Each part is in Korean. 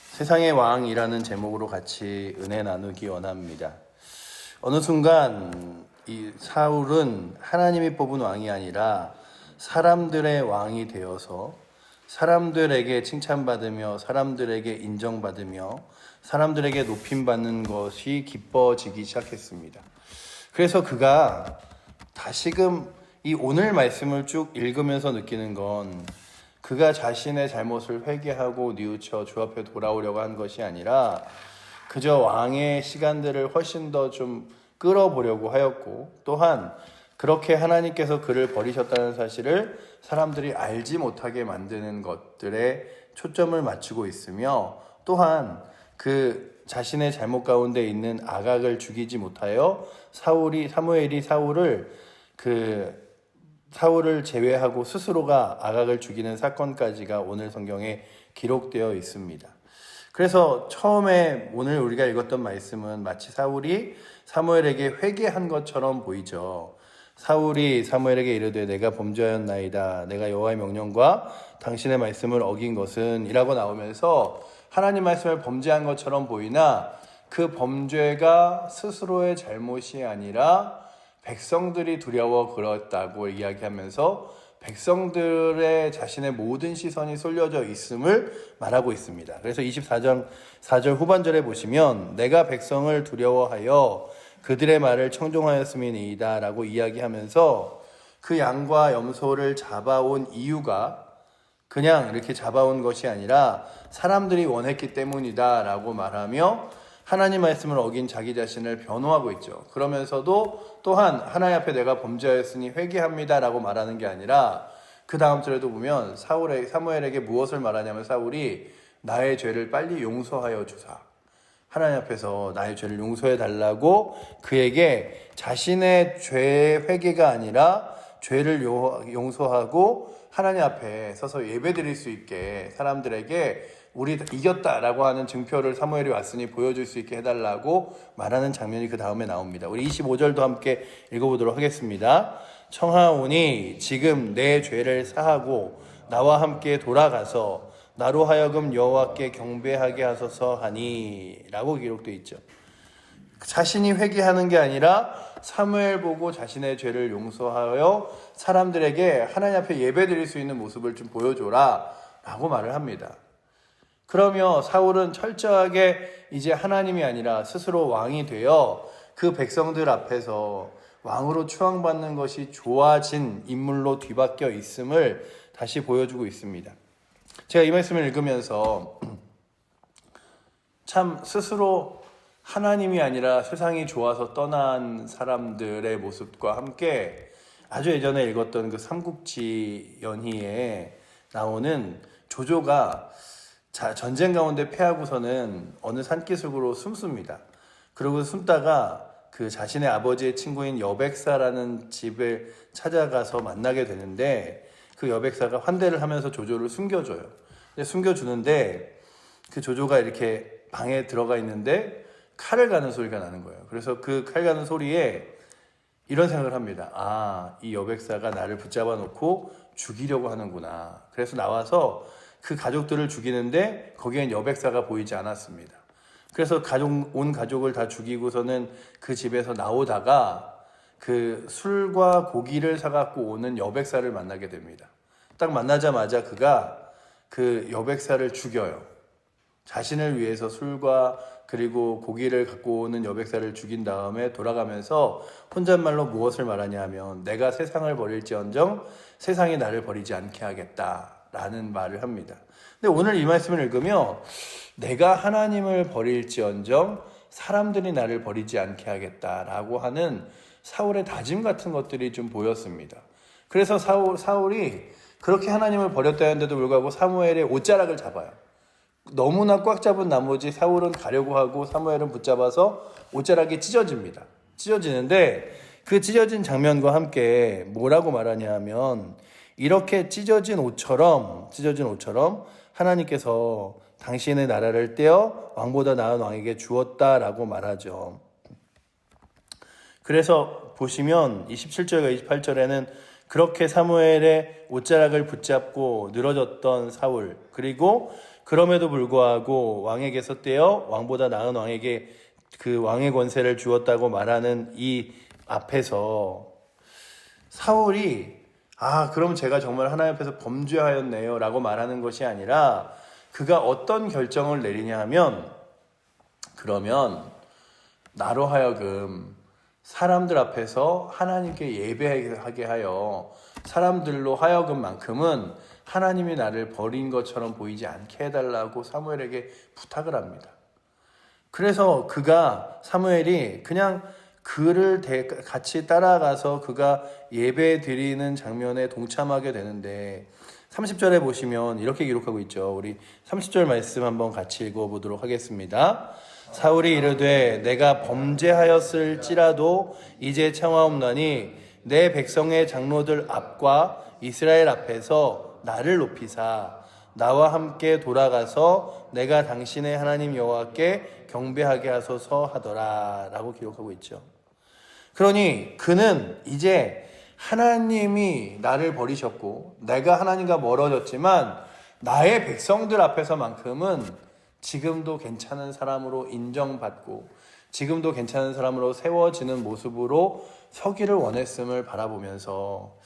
세상의 왕이라는 제목으로 같이 은혜 나누기 원합니다. 어느 순간 이 사울은 하나님이 뽑은 왕이 아니라 사람들의 왕이 되어서 사람들에게 칭찬받으며 사람들에게 인정받으며 사람들에게 높임받는 것이 기뻐지기 시작했습니다. 그래서 그가 다시금 이 오늘 말씀을 쭉 읽으면서 느끼는 건 그가 자신의 잘못을 회개하고 뉘우쳐 주 앞에 돌아오려고 한 것이 아니라 그저 왕의 시간들을 훨씬 더 좀 끌어보려고 하였고 또한 그렇게 하나님께서 그를 버리셨다는 사실을 사람들이 알지 못하게 만드는 것들에 초점을 맞추고 있으며 또한 그 자신의 잘못 가운데 있는 아각을 죽이지 못하여 사울이 사무엘이 사울을 그 사울을 제외하고 스스로가 아각을 죽이는 사건까지가 오늘 성경에 기록되어 있습니다. 그래서 처음에 오늘 우리가 읽었던 말씀은 마치 사울이 사무엘에게 회개한 것처럼 보이죠. 사울이 사무엘에게 이르되 내가 범죄하였나이다. 내가 여호와의 명령과 당신의 말씀을 어긴 것은 이라고 나오면서 하나님 말씀을 범죄한 것처럼 보이나 그 범죄가 스스로의 잘못이 아니라 백성들이 두려워 그렇다고 이야기하면서 백성들의 자신의 모든 시선이 쏠려져 있음을 말하고 있습니다. 그래서 24장 4절 후반절에 보시면 내가 백성을 두려워하여 그들의 말을 청종하였음이니이다라고 이야기하면서 그 양과 염소를 잡아온 이유가 그냥 이렇게 잡아온 것이 아니라 사람들이 원했기 때문이다라고 말하며 하나님 말씀을 어긴 자기 자신을 변호하고 있죠. 그러면서도 또한 하나님 앞에 내가 범죄하였으니 회개합니다라고 말하는 게 아니라 그 다음 절에도 보면 사울의 사무엘에게 무엇을 말하냐면 사울이 나의 죄를 빨리 용서하여 주사. 하나님 앞에서 나의 죄를 용서해 달라고 그에게 자신의 죄 회개가 아니라 죄를 용서하고 하나님 앞에 서서 예배 드릴 수 있게 사람들에게 우리 이겼다라고 하는 증표를 사무엘이 왔으니 보여줄 수 있게 해달라고 말하는 장면이 그 다음에 나옵니다. 우리 25절도 함께 읽어보도록 하겠습니다. 청하오니 지금 내 죄를 사하고 나와 함께 돌아가서 나로 하여금 여호와께 경배하게 하소서 하니라고 기록되어 있죠. 자신이 회개하는 게 아니라 사무엘 보고 자신의 죄를 용서하여 사람들에게 하나님 앞에 예배드릴 수 있는 모습을 좀 보여줘라 라고 말을 합니다. 그러며 사울은 철저하게 이제 하나님이 아니라 스스로 왕이 되어 그 백성들 앞에서 왕으로 추앙받는 것이 좋아진 인물로 뒤바뀌어 있음을 다시 보여주고 있습니다. 제가 이 말씀을 읽으면서 참 스스로 하나님이 아니라 세상이 좋아서 떠난 사람들의 모습과 함께 아주 예전에 읽었던 그 삼국지 연희에 나오는 조조가 자, 전쟁 가운데 패하고서는 어느 산기슭으로 숨습니다. 그러고 숨다가 그 자신의 아버지의 친구인 여백사라는 집을 찾아가서 만나게 되는데 그 여백사가 환대를 하면서 조조를 숨겨줘요. 숨겨주는데 그 조조가 이렇게 방에 들어가 있는데 칼을 가는 소리가 나는 거예요. 그래서 그 칼 가는 소리에 이런 생각을 합니다. 아, 이 여백사가 나를 붙잡아 놓고 죽이려고 하는구나. 그래서 나와서 그 가족들을 죽이는데 거기엔 여백사가 보이지 않았습니다. 그래서 가족, 온 가족을 다 죽이고서는 그 집에서 나오다가 그 술과 고기를 사갖고 오는 여백사를 만나게 됩니다. 딱 만나자마자 그가 그 여백사를 죽여요. 자신을 위해서 술과 그리고 고기를 갖고 오는 여백사를 죽인 다음에 돌아가면서 혼잣말로 무엇을 말하냐 하면 내가 세상을 버릴지언정 세상이 나를 버리지 않게 하겠다. 라는 말을 합니다. 근데 오늘 이 말씀을 읽으면 내가 하나님을 버릴지언정 사람들이 나를 버리지 않게 하겠다라고 하는 사울의 다짐 같은 것들이 좀 보였습니다. 그래서 사울, 사울이 그렇게 하나님을 버렸다는데도 불구하고 사무엘의 옷자락을 잡아요. 너무나 꽉 잡은 나머지 사울은 가려고 하고 사무엘은 붙잡아서 옷자락이 찢어집니다. 찢어지는데 그 찢어진 장면과 함께 뭐라고 말하냐 하면 이렇게 찢어진 옷처럼 찢어진 옷처럼 하나님께서 당신의 나라를 떼어 왕보다 나은 왕에게 주었다라고 말하죠. 그래서 보시면 27절과 28절에는 그렇게 사무엘의 옷자락을 붙잡고 늘어졌던 사울 그리고 그럼에도 불구하고 왕에게 썼대요. 왕보다 나은 왕에게 그 왕의 권세를 주었다고 말하는 이 앞에서 사울이 아, 그럼 제가 정말 하나님 앞에서 범죄하였네요. 라고 말하는 것이 아니라 그가 어떤 결정을 내리냐 하면 그러면 나로 하여금 사람들 앞에서 하나님께 예배하게 하여 사람들로 하여금만큼은 하나님이 나를 버린 것처럼 보이지 않게 해달라고 사무엘에게 부탁을 합니다. 그래서 그가 사무엘이 그냥 그를 대- 같이 따라가서 그가 예배 드리는 장면에 동참하게 되는데 30절에 보시면 이렇게 기록하고 있죠. 우리 30절 말씀 한번 같이 읽어 보도록 하겠습니다. 사울이 이르되 내가 범죄하였을지라도 이제 청하옵나니 내 백성의 장로들 앞과 이스라엘 앞에서 나를 높이사 나와 함께 돌아가서 내가 당신의 하나님 여호와께 경배하게 하소서 하더라라고 기록하고 있죠. 그러니 그는 이제 하나님이 나를 버리셨고 내가 하나님과 멀어졌지만 나의 백성들 앞에서만큼은 지금도 괜찮은 사람으로 인정받고 지금도 괜찮은 사람으로 세워지는 모습으로 서기를 원했음을 바라보면서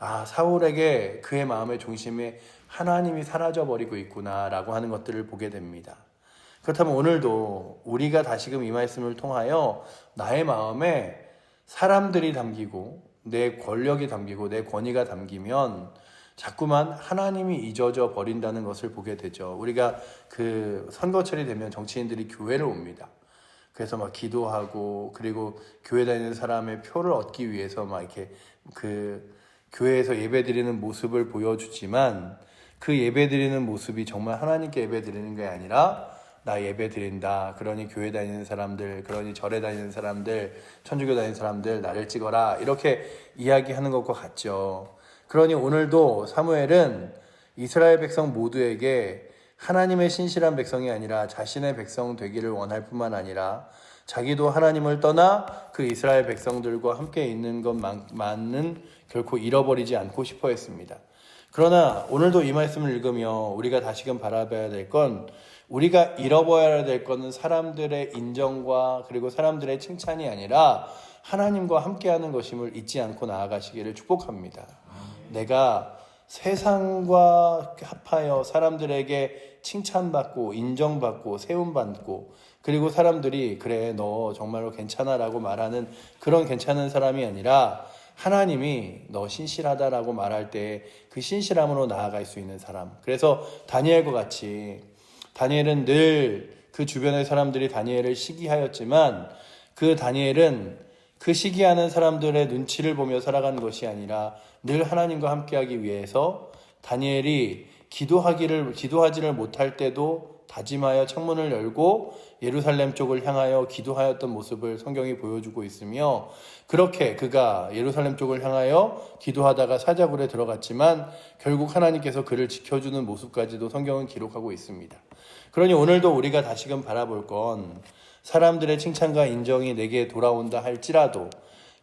아 사울에게 그의 마음의 중심에 하나님이 사라져 버리고 있구나라고 하는 것들을 보게 됩니다. 그렇다면 오늘도 우리가 다시금 이 말씀을 통하여 나의 마음에 사람들이 담기고 내 권력이 담기고 내 권위가 담기면 자꾸만 하나님이 잊어져 버린다는 것을 보게 되죠. 우리가 그 선거철이 되면 정치인들이 교회를 옵니다. 그래서 막 기도하고 그리고 교회 다니는 사람의 표를 얻기 위해서 막 이렇게 그 교회에서 예배 드리는 모습을 보여주지만 그 예배 드리는 모습이 정말 하나님께 예배 드리는 게 아니라 나 예배 드린다. 그러니 교회 다니는 사람들, 그러니 절에 다니는 사람들, 천주교 다니는 사람들 나를 찍어라. 이렇게 이야기하는 것과 같죠. 그러니 오늘도 사무엘은 이스라엘 백성 모두에게 하나님의 신실한 백성이 아니라 자신의 백성 되기를 원할 뿐만 아니라 자기도 하나님을 떠나 그 이스라엘 백성들과 함께 있는 것만은 결코 잃어버리지 않고 싶어 했습니다. 그러나 오늘도 이 말씀을 읽으며 우리가 다시금 바라봐야 될건 우리가 잃어버려야 될 것은 사람들의 인정과 그리고 사람들의 칭찬이 아니라 하나님과 함께하는 것임을 잊지 않고 나아가시기를 축복합니다. 내가 세상과 합하여 사람들에게 칭찬받고 인정받고 세움받고 그리고 사람들이 그래 너 정말로 괜찮아라고 말하는 그런 괜찮은 사람이 아니라 하나님이 너 신실하다라고 말할 때 그 신실함으로 나아갈 수 있는 사람. 그래서 다니엘과 같이 다니엘은 늘 그 주변의 사람들이 다니엘을 시기하였지만 그 다니엘은 그 시기하는 사람들의 눈치를 보며 살아간 것이 아니라 늘 하나님과 함께하기 위해서 다니엘이 기도하기를 기도하지를 못할 때도 다짐하여 창문을 열고 예루살렘 쪽을 향하여 기도하였던 모습을 성경이 보여주고 있으며 그렇게 그가 예루살렘 쪽을 향하여 기도하다가 사자굴에 들어갔지만 결국 하나님께서 그를 지켜주는 모습까지도 성경은 기록하고 있습니다. 그러니 오늘도 우리가 다시금 바라볼 건 사람들의 칭찬과 인정이 내게 돌아온다 할지라도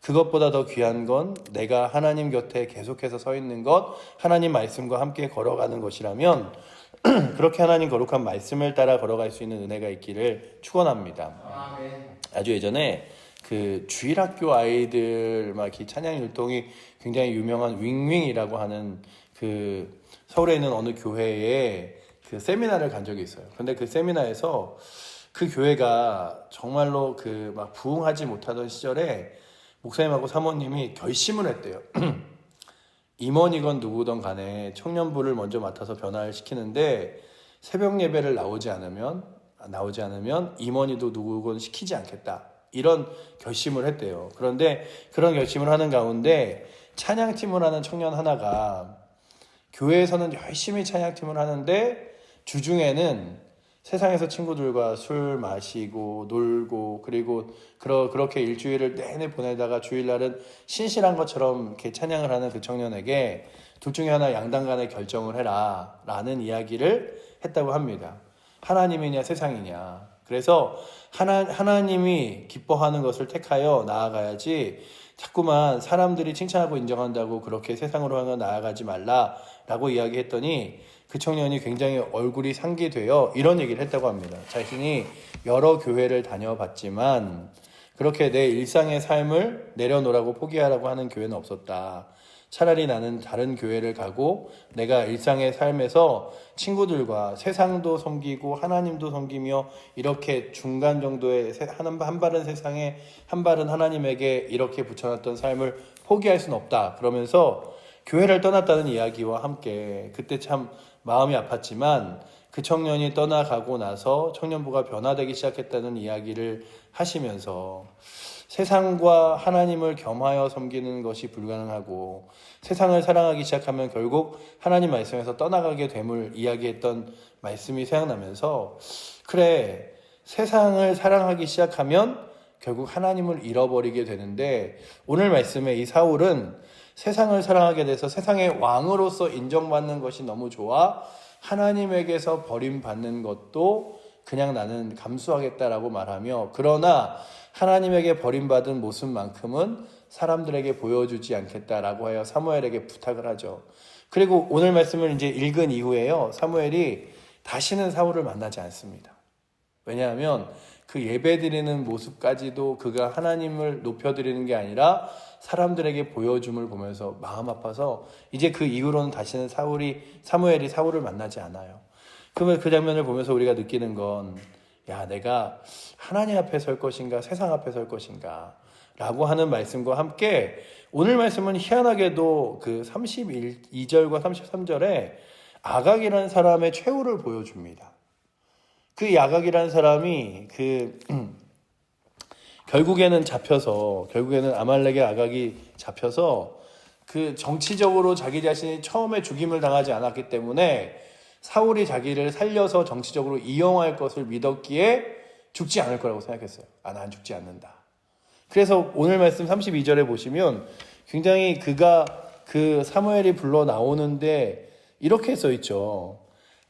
그것보다 더 귀한 건 내가 하나님 곁에 계속해서 서 있는 것, 하나님 말씀과 함께 걸어가는 것이라면 그렇게 하나님 거룩한 말씀을 따라 걸어갈 수 있는 은혜가 있기를 축원합니다. 아주 예전에 그 주일학교 아이들 막 찬양 율동이 굉장히 유명한 윙윙이라고 하는 그 서울에 있는 어느 교회에 그 세미나를 간 적이 있어요. 근데 그 세미나에서 그 교회가 정말로 그 막 부흥하지 못하던 시절에 목사님하고 사모님이 결심을 했대요. 임원이건 누구든 간에 청년부를 먼저 맡아서 변화를 시키는데 새벽 예배를 나오지 않으면 나오지 않으면 임원이도 누구건 시키지 않겠다. 이런 결심을 했대요. 그런데 그런 결심을 하는 가운데 찬양팀을 하는 청년 하나가 교회에서는 열심히 찬양팀을 하는데 주중에는 세상에서 친구들과 술 마시고 놀고 그리고 그러, 그렇게 일주일을 내내 보내다가 주일날은 신실한 것처럼 이렇게 찬양을 하는 그 청년에게 둘 중에 하나 양당 간에 결정을 해라 라는 이야기를 했다고 합니다. 하나님이냐 세상이냐. 그래서 하나, 하나님이 기뻐하는 것을 택하여 나아가야지 자꾸만 사람들이 칭찬하고 인정한다고 그렇게 세상으로 향해 나아가지 말라라고 이야기했더니 그 청년이 굉장히 얼굴이 상기되어 이런 얘기를 했다고 합니다. 자신이 여러 교회를 다녀봤지만 그렇게 내 일상의 삶을 내려놓으라고 포기하라고 하는 교회는 없었다. 차라리 나는 다른 교회를 가고 내가 일상의 삶에서 친구들과 세상도 섬기고 하나님도 섬기며 이렇게 중간 정도의 한 발은 세상에 한 발은 하나님에게 이렇게 붙여놨던 삶을 포기할 수는 없다. 그러면서 교회를 떠났다는 이야기와 함께 그때 참 마음이 아팠지만 그 청년이 떠나가고 나서 청년부가 변화되기 시작했다는 이야기를 하시면서 세상과 하나님을 겸하여 섬기는 것이 불가능하고 세상을 사랑하기 시작하면 결국 하나님 말씀에서 떠나가게 됨을 이야기했던 말씀이 생각나면서 그래 세상을 사랑하기 시작하면 결국 하나님을 잃어버리게 되는데 오늘 말씀에 이 사울은 세상을 사랑하게 돼서 세상의 왕으로서 인정받는 것이 너무 좋아 하나님에게서 버림받는 것도 그냥 나는 감수하겠다라고 말하며 그러나 하나님에게 버림받은 모습만큼은 사람들에게 보여주지 않겠다라고 하여 사무엘에게 부탁을 하죠. 그리고 오늘 말씀을 이제 읽은 이후에요. 사무엘이 다시는 사울을 만나지 않습니다. 왜냐하면 그 예배 드리는 모습까지도 그가 하나님을 높여드리는 게 아니라 사람들에게 보여줌을 보면서 마음 아파서 이제 그 이후로는 다시는 사울이 사무엘이 사울을 만나지 않아요. 그러면 그 장면을 보면서 우리가 느끼는 건 야, 내가 하나님 앞에 설 것인가 세상 앞에 설 것인가 라고 하는 말씀과 함께 오늘 말씀은 희한하게도 그 32절과 33절에 아각이라는 사람의 최후를 보여줍니다. 그 야각이라는 사람이 그 결국에는 잡혀서 결국에는 아말렉의 아각이 잡혀서 그 정치적으로 자기 자신이 처음에 죽임을 당하지 않았기 때문에 사울이 자기를 살려서 정치적으로 이용할 것을 믿었기에 죽지 않을 거라고 생각했어요. 아, 난 죽지 않는다. 그래서 오늘 말씀 32절에 보시면 굉장히 그가 그 사무엘이 불러 나오는데 이렇게 써 있죠.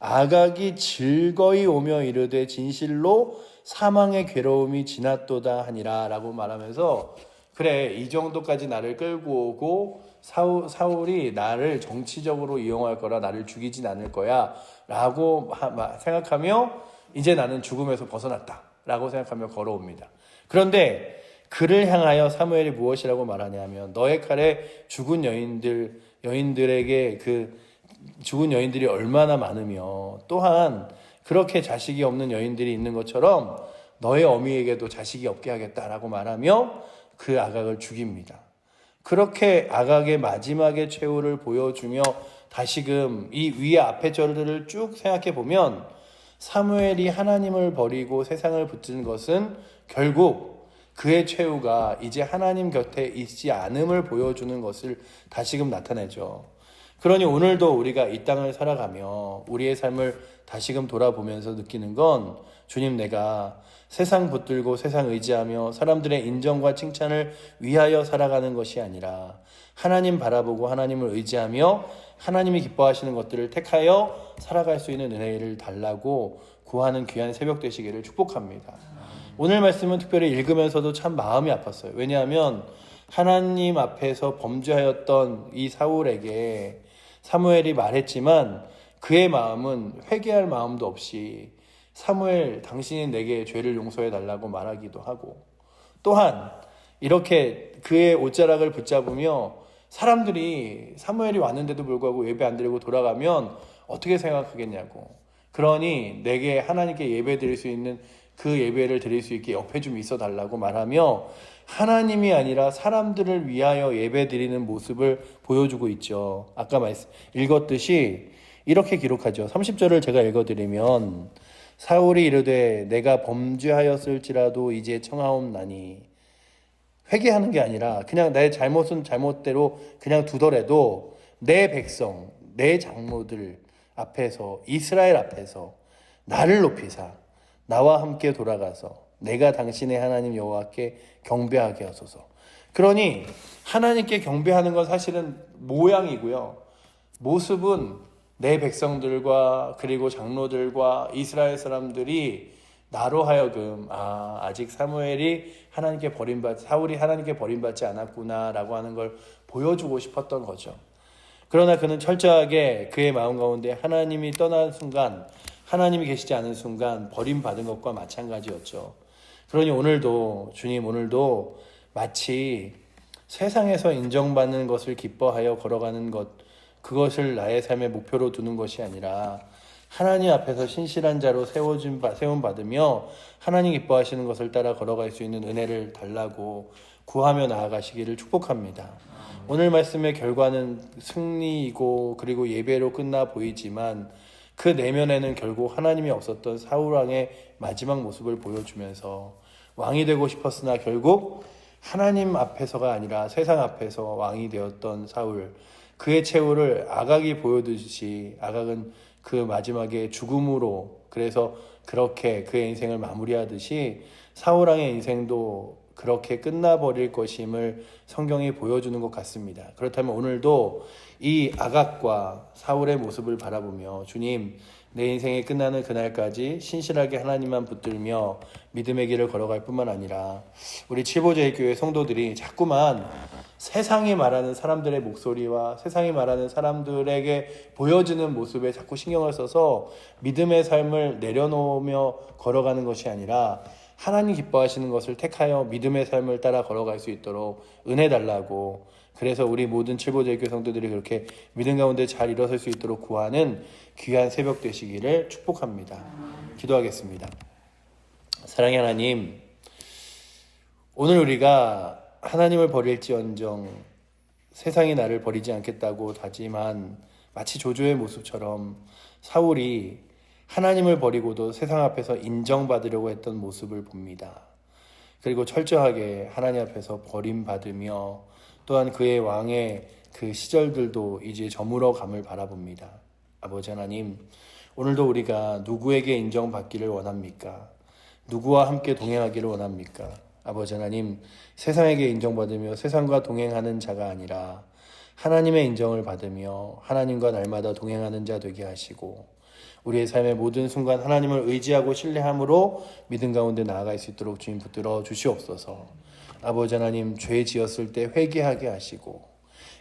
아각이 즐거이 오며 이르되 진실로 사망의 괴로움이 지났도다 하니라라고 말하면서 그래 이 정도까지 나를 끌고 오고 사울, 사울이 나를 정치적으로 이용할 거라 나를 죽이진 않을 거야라고 생각하며 이제 나는 죽음에서 벗어났다라고 생각하며 걸어옵니다. 그런데 그를 향하여 사무엘이 무엇이라고 말하냐면 너의 칼에 죽은 여인들 여인들에게 그 죽은 여인들이 얼마나 많으며 또한 그렇게 자식이 없는 여인들이 있는 것처럼 너의 어미에게도 자식이 없게 하겠다라고 말하며 그 아각을 죽입니다. 그렇게 아각의 마지막의 최후를 보여주며 다시금 이 위에 앞의 절들을 쭉 생각해 보면 사무엘이 하나님을 버리고 세상을 붙든 것은 결국 그의 최후가 이제 하나님 곁에 있지 않음을 보여주는 것을 다시금 나타내죠. 그러니 오늘도 우리가 이 땅을 살아가며 우리의 삶을 다시금 돌아보면서 느끼는 건 주님 내가 세상 붙들고 세상 의지하며 사람들의 인정과 칭찬을 위하여 살아가는 것이 아니라 하나님 바라보고 하나님을 의지하며 하나님이 기뻐하시는 것들을 택하여 살아갈 수 있는 은혜를 달라고 구하는 귀한 새벽 되시기를 축복합니다. 오늘 말씀은 특별히 읽으면서도 참 마음이 아팠어요. 왜냐하면 하나님 앞에서 범죄하였던 이 사울에게 사무엘이 말했지만 그의 마음은 회개할 마음도 없이 사무엘 당신이 내게 죄를 용서해 달라고 말하기도 하고 또한 이렇게 그의 옷자락을 붙잡으며 사람들이 사무엘이 왔는데도 불구하고 예배 안 드리고 돌아가면 어떻게 생각하겠냐고. 그러니 내게 하나님께 예배 드릴 수 있는 그 예배를 드릴 수 있게 옆에 좀 있어 달라고 말하며 하나님이 아니라 사람들을 위하여 예배 드리는 모습을 보여주고 있죠. 아까 말씀 읽었듯이 이렇게 기록하죠. 30절을 제가 읽어 드리면 사울이 이르되 내가 범죄하였을지라도 이제 청하옵나니 회개하는 게 아니라 그냥 내 잘못은 잘못대로 그냥 두더라도 내 백성, 내 장모들 앞에서 이스라엘 앞에서 나를 높이사 나와 함께 돌아가서 내가 당신의 하나님 여호와께 경배하게 하소서. 그러니 하나님께 경배하는 건 사실은 모양이고요. 모습은 내 백성들과 그리고 장로들과 이스라엘 사람들이 나로 하여금 아 아직 사무엘이 하나님께 버림받 사울이 하나님께 버림받지 않았구나라고 하는 걸 보여주고 싶었던 거죠. 그러나 그는 철저하게 그의 마음 가운데 하나님이 떠난 순간 하나님이 계시지 않은 순간 버림받은 것과 마찬가지였죠. 그러니 오늘도 주님 오늘도 마치 세상에서 인정받는 것을 기뻐하여 걸어가는 것 그것을 나의 삶의 목표로 두는 것이 아니라 하나님 앞에서 신실한 자로 세워진 바- 세움 받으며 하나님 기뻐하시는 것을 따라 걸어갈 수 있는 은혜를 달라고 구하며 나아가시기를 축복합니다. 오늘 말씀의 결과는 승리이고 그리고 예배로 끝나 보이지만 그 내면에는 결국 하나님이 없었던 사울 왕의 마지막 모습을 보여주면서 왕이 되고 싶었으나 결국 하나님 앞에서가 아니라 세상 앞에서 왕이 되었던 사울 그의 최후를 아각이 보여주듯이 아각은 그 마지막에 죽음으로 그래서 그렇게 그의 인생을 마무리하듯이 사울 왕의 인생도 그렇게 끝나버릴 것임을 성경이 보여주는 것 같습니다. 그렇다면 오늘도 이 아각과 사울의 모습을 바라보며 주님 내 인생이 끝나는 그날까지 신실하게 하나님만 붙들며 믿음의 길을 걸어갈 뿐만 아니라 우리 칠보제의 교회 성도들이 자꾸만 세상이 말하는 사람들의 목소리와 세상이 말하는 사람들에게 보여지는 모습에 자꾸 신경을 써서 믿음의 삶을 내려놓으며 걸어가는 것이 아니라 하나님 기뻐하시는 것을 택하여 믿음의 삶을 따라 걸어갈 수 있도록 은혜 달라고 그래서 우리 모든 칠보제교 성도들이 그렇게 믿음 가운데 잘 일어설 수 있도록 구하는 귀한 새벽 되시기를 축복합니다. 기도하겠습니다. 사랑의 하나님, 오늘 우리가 하나님을 버릴지언정 세상이 나를 버리지 않겠다고 다짐한 마치 조조의 모습처럼 사울이 하나님을 버리고도 세상 앞에서 인정받으려고 했던 모습을 봅니다. 그리고 철저하게 하나님 앞에서 버림받으며 또한 그의 왕의 그 시절들도 이제 저물어 감을 바라봅니다. 아버지 하나님, 오늘도 우리가 누구에게 인정받기를 원합니까? 누구와 함께 동행하기를 원합니까? 아버지 하나님, 세상에게 인정받으며 세상과 동행하는 자가 아니라 하나님의 인정을 받으며 하나님과 날마다 동행하는 자 되게 하시고 우리의 삶의 모든 순간 하나님을 의지하고 신뢰함으로 믿음 가운데 나아갈 수 있도록 주님 붙들어 주시옵소서. 아버지 하나님 죄 지었을 때 회개하게 하시고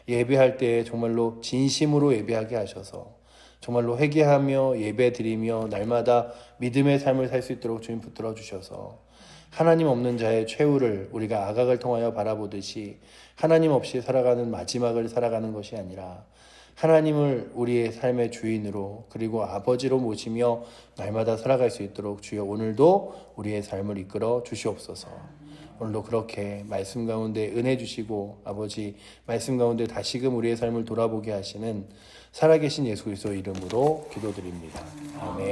예배할 때 정말로 진심으로 예배하게 하셔서 정말로 회개하며 예배 드리며 날마다 믿음의 삶을 살 수 있도록 주님 붙들어 주셔서 하나님 없는 자의 최후를 우리가 아각을 통하여 바라보듯이 하나님 없이 살아가는 마지막을 살아가는 것이 아니라 하나님을 우리의 삶의 주인으로 그리고 아버지로 모시며 날마다 살아갈 수 있도록 주여 오늘도 우리의 삶을 이끌어 주시옵소서. 오늘도 그렇게 말씀 가운데 은혜 주시고 아버지 말씀 가운데 다시금 우리의 삶을 돌아보게 하시는 살아계신 예수 그리스도 이름으로 기도드립니다. 아멘.